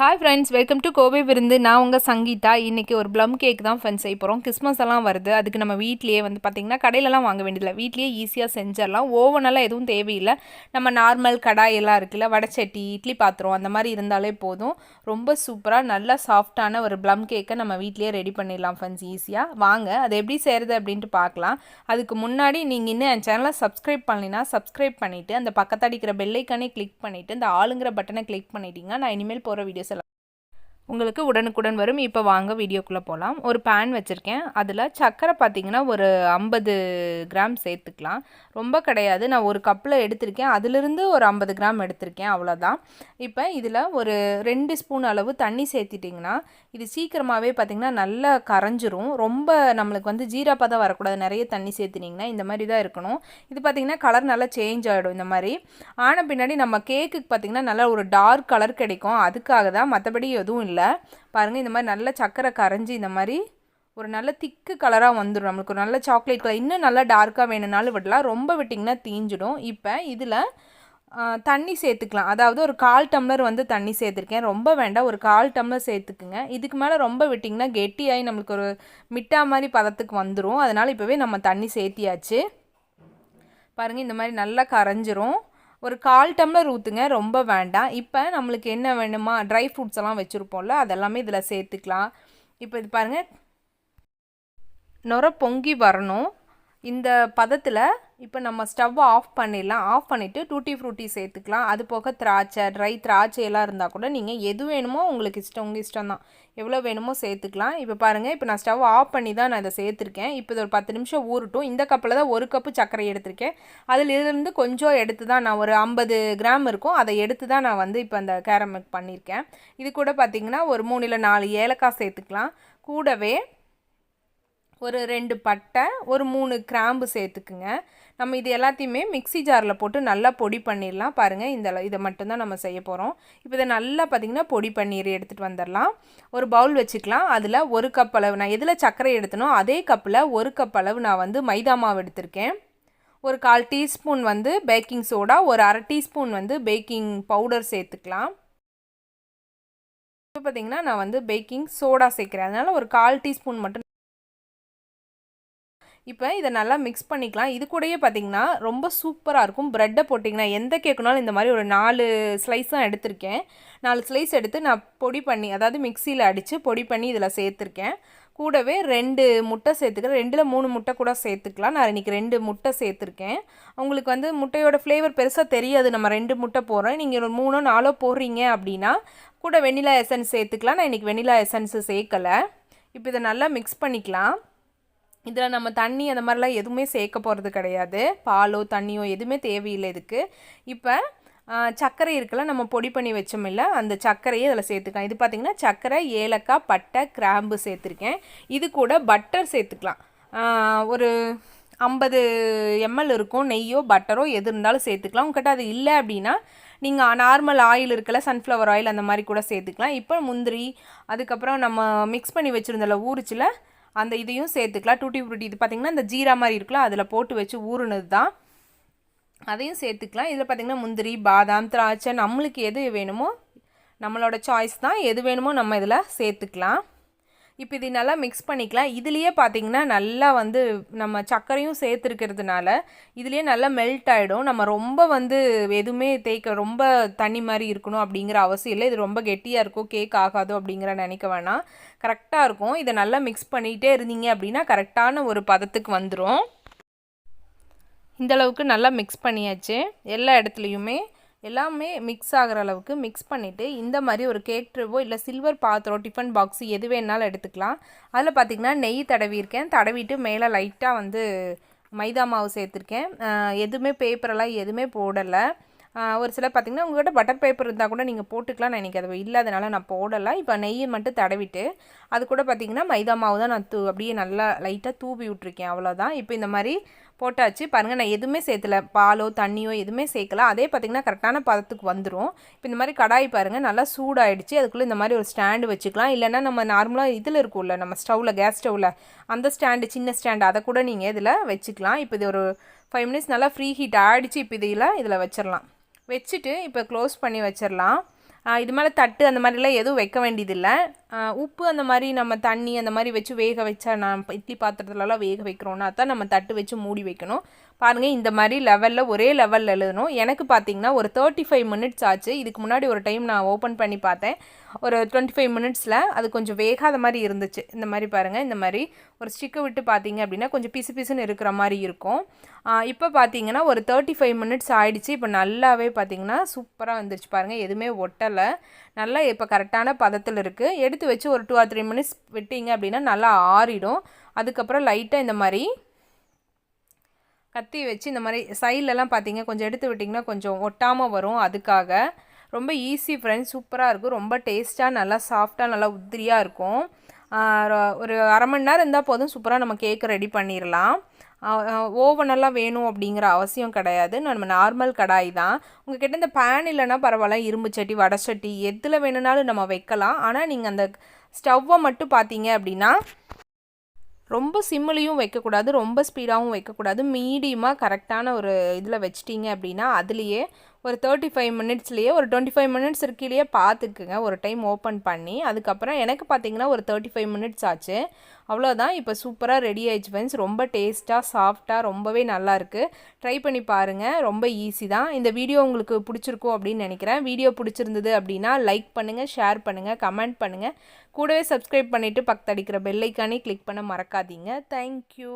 Hi friends welcome to Kovai Virundhu நான் உங்கள் சங்கீதா. இன்றைக்கி ஒரு ப்ளம் கேக் தான் ஃப்ரெண்ட்ஸ் செய்ய போகிறோம் கிறிஸ்மஸ் எல்லாம் வருது. அதுக்கு நம்ம வீட்லேயே வந்து பார்த்திங்கன்னா கடையிலலாம் வாங்க வேண்டியதில்லை. வீட்லேயே ஈஸியாக செஞ்சிடலாம் ஓவனெல்லாம் எதுவும் தேவையில்லை. நம்ம நார்மல் கடாயெல்லாம் இருக்குல்ல வடச்சட்டி இட்லி பாத்திரம் அந்த மாதிரி இருந்தாலே போதும். ரொம்ப சூப்பராக நல்லா சாஃப்டான ஒரு ப்ளம் கேக்கை நம்ம வீட்லேயே ரெடி பண்ணிடலாம் ஃப்ரெண்ட்ஸ் ஈஸியாக வாங்க அது எப்படி செய்கிறது அப்படின்ட்டு பார்க்கலாம் அதுக்கு முன்னாடி நீங்கள் இன்னும் என் சேனலை சப்ஸ்கிரைப் பண்ணினா சப்ஸ்கிரைப் பண்ணிவிட்டு அந்த பக்கத்தடிக்கிற பெல்லைக்கானே கிளிக் பண்ணிவிட்டு இந்த ஆளுங்கிற பட்டனை கிளிக் பண்ணிட்டீங்கன்னா நான் இனிமேல் போகிற வீடியோஸ் உங்களுக்கு உடனுக்குடன் வரும். இப்போ வாங்க வீடியோக்குள்ளே போகலாம் ஒரு பேன் வச்சுருக்கேன். அதில் சர்க்கரை பார்த்தீங்கன்னா ஒரு ஐம்பது கிராம் சேர்த்துக்கலாம். ரொம்ப கிடையாது. நான் ஒரு கப்பில் எடுத்திருக்கேன். அதிலிருந்து ஒரு ஐம்பது கிராம் எடுத்திருக்கேன். அவ்வளோதான் இப்போ இதில் ஒரு ரெண்டு ஸ்பூன் அளவு தண்ணி சேர்த்திட்டிங்கன்னா இது சீக்கிரமாகவே பார்த்திங்கன்னா நல்லா கரைஞ்சிரும். ரொம்ப நம்மளுக்கு வந்து ஜீராப்பதம் வரக்கூடாது. நிறைய தண்ணி சேர்த்துனிங்கன்னா இந்த மாதிரி தான் இருக்கணும். இது பார்த்திங்கன்னா கலர் நல்லா சேஞ்ச் ஆகிடும் இந்த மாதிரி. ஆன பின்னாடி நம்ம கேக்குக்கு பார்த்திங்கன்னா நல்லா ஒரு டார்க் கலர் கிடைக்கும். அதுக்காக தான் மற்றபடி எதுவும் இல்லை. பாருங்கள் இந்த மாதிரி நல்ல சக்கரை கரைஞ்சி இந்த மாதிரி ஒரு நல்ல திக்கு கலராக வந்துடும் நம்மளுக்கு. ஒரு நல்ல சாக்லேட் கலர். இன்னும் நல்லா டார்க்காக வேணும்னாலும் விடலாம். ரொம்ப விட்டிங்கன்னா தீஞ்சிடும். இப்போ இதில் தண்ணி சேர்த்துக்கலாம். அதாவது ஒரு கால் டம்ளர் வந்து தண்ணி சேர்த்துருக்கேன். ரொம்ப வேண்டாம். ஒரு கால் டம்ளர் சேர்த்துக்குங்க. இதுக்கு மேலே ரொம்ப விட்டிங்கன்னா கெட்டியாகி நம்மளுக்கு ஒரு மிட்டா மாதிரி பதத்துக்கு வந்துடும் அதனால் இப்போவே நம்ம தண்ணி சேர்த்தியாச்சு. பாருங்கள் இந்த மாதிரி நல்லா கரைஞ்சிரும். ஒரு கால் டம்ளர் ஊற்றுங்க ரொம்ப வேண்டாம். இப்போ நம்மளுக்கு என்ன வேணுமா? ட்ரை ஃப்ரூட்ஸ் எல்லாம் வச்சுருப்போம்ல அதெல்லாமே இதில் சேர்த்துக்கலாம். இப்போ இது பாருங்கள் நுர பொங்கி வரணும். இந்த பதத்தில் இப்போ நம்ம ஸ்டவ்வை ஆஃப் பண்ணிடலாம். ஆஃப் பண்ணிவிட்டு டூட்டி ஃப்ரூட்டி சேர்த்துக்கலாம். அது போக திராட்சை ட்ரை திராட்சை எல்லாம் இருந்தால் கூட நீங்கள் எது வேணுமோ உங்களுக்கு இஷ்டம் உங்கள் இஷ்டம் தான். எவ்வளோ வேணுமோ சேர்த்துக்கலாம். இப்போ பாருங்கள் இப்போ நான் ஸ்டவ் ஆஃப் பண்ணி தான் நான் இதை சேர்த்துருக்கேன். இப்போ இது ஒரு பத்து நிமிஷம் ஊறட்டும். இந்த கப்பில் தான் ஒரு கப்பு சர்க்கரை எடுத்திருக்கேன். அதில் இருந்து கொஞ்சம் எடுத்து தான் நான் ஒரு ஐம்பது கிராம் இருக்கும். அதை எடுத்து தான் நான் வந்து இப்போ அந்த கேரமிக் பண்ணியிருக்கேன் இது கூட பார்த்திங்கன்னா ஒரு மூணு இல்லை நாலு ஏலக்காய் சேர்த்துக்கலாம். கூடவே ஒரு ரெண்டு பட்டை ஒரு மூணு கிராம்பு சேர்த்துக்குங்க. நம்ம இது எல்லாத்தையுமே மிக்சி ஜாரில் போட்டு நல்லா பொடி பண்ணிடலாம். பாருங்கள் இந்த இதை மட்டும்தான் நம்ம செய்ய போகிறோம் இப்போ இதை நல்லா பார்த்திங்கன்னா பொடி பன்னீர் எடுத்துகிட்டு வந்துடலாம். ஒரு பவுல் வச்சுக்கலாம். அதில் ஒரு கப் அளவு நான் எதில் சர்க்கரை எடுத்தனோ அதே கப்பில் ஒரு கப் அளவு நான் வந்து மைதா மாவு எடுத்திருக்கேன். ஒரு கால் டீஸ்பூன் வந்து பேக்கிங் சோடா ஒரு அரை டீஸ்பூன் வந்து பேக்கிங் பவுடர் சேர்த்துக்கலாம். இப்போ பார்த்திங்கன்னா நான் வந்து பேக்கிங் சோடா சேர்க்குறேன். அதனால் ஒரு கால் டீஸ்பூன் மட்டும் இப்போ இதை நல்லா மிக்ஸ் பண்ணிக்கலாம். இது கூடயே பார்த்திங்கன்னா ரொம்ப சூப்பராக இருக்கும். ப்ரெட்டை போட்டிங்கன்னா எந்த கேக்குனாலும் இந்த மாதிரி ஒரு நாலு ஸ்லைஸ் தான் எடுத்திருக்கேன். நாலு ஸ்லைஸ் எடுத்து நான் பொடி பண்ணி அதாவது மிக்சியில் அடித்து பொடி பண்ணி இதில் சேர்த்துருக்கேன். கூடவே ரெண்டு முட்டை சேர்த்துக்கிறேன். ரெண்டில் மூணு முட்டை கூட சேர்த்துக்கலாம். நான் இன்றைக்கி ரெண்டு முட்டை சேர்த்துருக்கேன். உங்களுக்கு வந்து முட்டையோட ஃப்ளேவர் பெருசாக தெரியாது. நம்ம ரெண்டு முட்டை போடுறோம். நீங்கள் ஒரு மூணோ நாலோ போடுறீங்க அப்படின்னா கூட வெண்ணிலா எசன்ஸ் சேர்த்துக்கலாம். நான் இன்றைக்கி வெண்ணிலா எசன்ஸு சேர்க்கலை. இப்போ இதை நல்லா மிக்ஸ் பண்ணிக்கலாம். இதில் நம்ம தண்ணி அந்த மாதிரிலாம் எதுவுமே சேர்க்க போகிறது கிடையாது. பாலோ தண்ணியோ எதுவுமே தேவையில்லை இதுக்கு. இப்போ சர்க்கரை இருக்குல்ல நம்ம பொடி பண்ணி வச்சோமில்ல அந்த சர்க்கரையை அதில் சேர்த்துக்கலாம். இது பார்த்திங்கன்னா சர்க்கரை ஏலக்காய் பட்டை கிராம்பு சேர்த்துருக்கேன். இது கூட பட்டர் சேர்த்துக்கலாம். ஒரு ஐம்பது எம்எல் இருக்கும் நெய்யோ பட்டரோ எது இருந்தாலும் சேர்த்துக்கலாம். உங்ககிட்ட அது இல்லை அப்படின்னா நீங்கள் நார்மல் ஆயில் இருக்கல சன்ஃப்ளவர் ஆயில் அந்த மாதிரி கூட சேர்த்துக்கலாம். இப்போ முந்திரி அதுக்கப்புறம் நம்ம மிக்ஸ் பண்ணி வச்சுருந்தல ஊறிச்சில் அந்த இதையும் சேர்த்துக்கலாம். டூட்டி ஃப்ரூட்டி இது பார்த்திங்கன்னா இந்த ஜீரா மாதிரி இருக்குல்ல அதில் போட்டு வச்சு ஊறுனது தான் அதையும் சேர்த்துக்கலாம். இதில் பார்த்திங்கன்னா முந்திரி பாதாம் திராட்சை நம்மளுக்கு எது வேணுமோ நம்மளோட சாய்ஸ் தான். எது வேணுமோ நம்ம இதில் சேர்த்துக்கலாம். இப்போ இது நல்லா மிக்ஸ் பண்ணிக்கலாம். இதுலேயே பார்த்திங்கன்னா நல்லா வந்து நம்ம சர்க்கரையும் சேர்த்துருக்கிறதுனால இதுலேயே நல்லா மெல்ட் ஆகிடும் நம்ம ரொம்ப வந்து எதுவுமே தேய்க்க ரொம்ப தண்ணி மாதிரி இருக்கணும் அப்படிங்கிற அவசியம் இல்லை. இது ரொம்ப கெட்டியாக இருக்கும் கேக் ஆகாதோ அப்படிங்கிற நினைக்க வேணாம். கரெக்டாக இருக்கும். இதை நல்லா மிக்ஸ் பண்ணிகிட்டே இருந்தீங்க அப்படின்னா கரெக்டான ஒரு பதத்துக்கு வந்துடும் இந்தளவுக்கு நல்லா மிக்ஸ் பண்ணியாச்சு. எல்லா இடத்துலையுமே எல்லாமே மிக்ஸ் ஆகிற அளவுக்கு மிக்ஸ் பண்ணிவிட்டு இந்த மாதிரி ஒரு கேக் ட்ரிவோ இல்லை சில்வர் பாத்திரம் டிஃபன் பாக்ஸு எது வேணாலும் எடுத்துக்கலாம். அதில் பார்த்திங்கன்னா நெய் தடவியிருக்கேன். தடவிட்டு மேலே லைட்டாக வந்து மைதா மாவு சேர்த்துருக்கேன். எதுவுமே பேப்பரெல்லாம் எதுவுமே போடலை. ஒரு சிலர் பார்த்திங்கன்னா உங்கள்கிட்ட பட்டர் பேப்பர் இருந்தால் கூட நீங்கள் போட்டுக்கலாம் நான் இன்றைக்கி அது இல்லாதனால நான் போடலை. இப்போ நெய் மட்டும் தடவிட்டு அது கூட பார்த்திங்கன்னா மைதா மாவு தான் நான் தூ அப்படியே நல்லா லைட்டாக தூவி விட்ருக்கேன் அவ்வளோதான் இப்போ இந்த மாதிரி போட்டாச்சு. பாருங்கள் நான் எதுவுமே சேர்த்துல பாலோ தண்ணியோ எதுவுமே சேர்க்கல. அதே பார்த்திங்கன்னா கரெக்டான பதத்துக்கு வந்துடும் இப்போ இந்த மாதிரி கடாய் பாருங்கள் நல்லா சூடாயிடுச்சு. அதுக்குள்ளே இந்த மாதிரி ஒரு ஸ்டாண்டு வச்சுக்கலாம். இல்லைன்னா நம்ம நார்மலாக இதில் இருக்கும்ல நம்ம ஸ்டவ்வில் கேஸ் ஸ்டவ்வில் அந்த ஸ்டாண்டு சின்ன ஸ்டாண்டு அதை கூட நீங்கள் இதில் வச்சுக்கலாம். இப்போ இது ஒரு ஃபைவ் மினிட்ஸ் நல்லா ஃப்ரீ ஹீட் ஆகிடுச்சு இப்போ இதில் இதில் வச்சிடலாம் வச்சுட்டு இப்போ க்ளோஸ் பண்ணி வச்சிடலாம் இது மேலே தட்டு அந்த மாதிரிலாம் எதுவும் வைக்க வேண்டியதில்லை. உப்பு அந்த மாதிரி நம்ம தண்ணி அந்த மாதிரி வச்சு வேக வச்சா நான் இட்லி பாத்திரத்துலலாம் வேக வைக்கிறோன்னா தான் நம்ம தட்டு வச்சு மூடி வைக்கணும். பாருங்கள் இந்த மாதிரி லெவலில் ஒரே லெவலில் எழுதணும். எனக்கு பார்த்தீங்கன்னா ஒரு தேர்ட்டி ஃபைவ் மினிட்ஸ் ஆச்சு. இதுக்கு முன்னாடி ஒரு டைம் நான் ஓப்பன் பண்ணி பார்த்தேன். ஒரு டுவெண்ட்டி ஃபைவ் மினிட்ஸில் அது கொஞ்சம் வேகாத மாதிரி இருந்துச்சு. இந்த மாதிரி பாருங்கள் இந்த மாதிரி ஒரு ஸ்டிக்கை விட்டு பார்த்தீங்க அப்படின்னா கொஞ்சம் பிசு பிசுன்னு இருக்கிற மாதிரி இருக்கும். இப்போ பார்த்தீங்கன்னா ஒரு தேர்ட்டி ஃபைவ் மினிட்ஸ் ஆகிடுச்சு இப்போ நல்லாவே பார்த்தீங்கன்னா சூப்பராக வந்துருச்சு. பாருங்கள் எதுவுமே ஒட்டலை. நல்லா இப்போ கரெக்டான பதத்தில் இருக்குது எடுத்து வச்சு ஒரு டூ ஆர் த்ரீ மினிட்ஸ் விட்டீங்க அப்படின்னா நல்லா ஆறிடும். அதுக்கப்புறம் லைட்டாக இந்த மாதிரி கத்தி வச்சு இந்த மாதிரி சைட்லலாம் பார்த்தீங்க கொஞ்சம் எடுத்து விட்டிங்கன்னா கொஞ்சம் ஒட்டாமல் வரும். அதுக்காக ரொம்ப ஈஸி ஃப்ரெண்ட்ஸ் சூப்பராக இருக்கும். ரொம்ப டேஸ்ட்டாக நல்லா சாஃப்டாக நல்லா உதிரியாக இருக்கும். ஒரு அரை மணி நேரம் இருந்தால் போதும் சூப்பராக நம்ம கேக்கு ரெடி பண்ணிடலாம் ஓவனெல்லாம் வேணும் அப்படிங்கிற அவசியம் கிடையாது. நம்ம நார்மல் கடாய் தான். உங்ககிட்ட இந்த பேன் இல்லைன்னா பரவாயில்ல இரும்பு சட்டி வடை சட்டி எதில் வேணும்னாலும் நம்ம வைக்கலாம். ஆனால் நீங்கள் அந்த ஸ்டவ்வை மட்டும் பார்த்தீங்க அப்படின்னா ரொம்ப சிம்மிலையும் வைக்கக்கூடாது ரொம்ப ஸ்பீடாகவும் வைக்கக்கூடாது மீடியமாக கரெக்டான ஒரு இதில் வச்சிட்டிங்க அப்படின்னா அதுலேயே ஒரு தேர்ட்டி ஃபைவ் மினிட்ஸ்லேயே ஒரு டுவெண்ட்டி ஃபைவ் மினிட்ஸ் இருக்கிலேயே பார்த்துக்குங்க ஒரு டைம் ஓப்பன் பண்ணி அதுக்கப்புறம் எனக்கு பார்த்தீங்கன்னா ஒரு தேர்ட்டி ஃபைவ் மினிட்ஸ் ஆச்சு. அவ்வளோதான் இப்போ சூப்பராக ரெடி ஆயிடுச்சு ஃப்ரெண்ட்ஸ் ரொம்ப டேஸ்ட்டாக சாஃப்டாக ரொம்பவே நல்லாயிருக்கு ட்ரை பண்ணி பாருங்கள் ரொம்ப ஈஸி தான். இந்த வீடியோ உங்களுக்கு பிடிச்சிருக்கும் அப்படின்னு நினைக்கிறேன். வீடியோ பிடிச்சிருந்தது அப்படின்னா லைக் பண்ணுங்கள் ஷேர் பண்ணுங்கள் கமெண்ட் பண்ணுங்கள் கூடவே சப்ஸ்கிரைப் பண்ணிவிட்டு பக்கத்து அடிக்கிற பெல்லைக்கானே கிளிக் பண்ண மறக்காதீங்க. தேங்க்யூ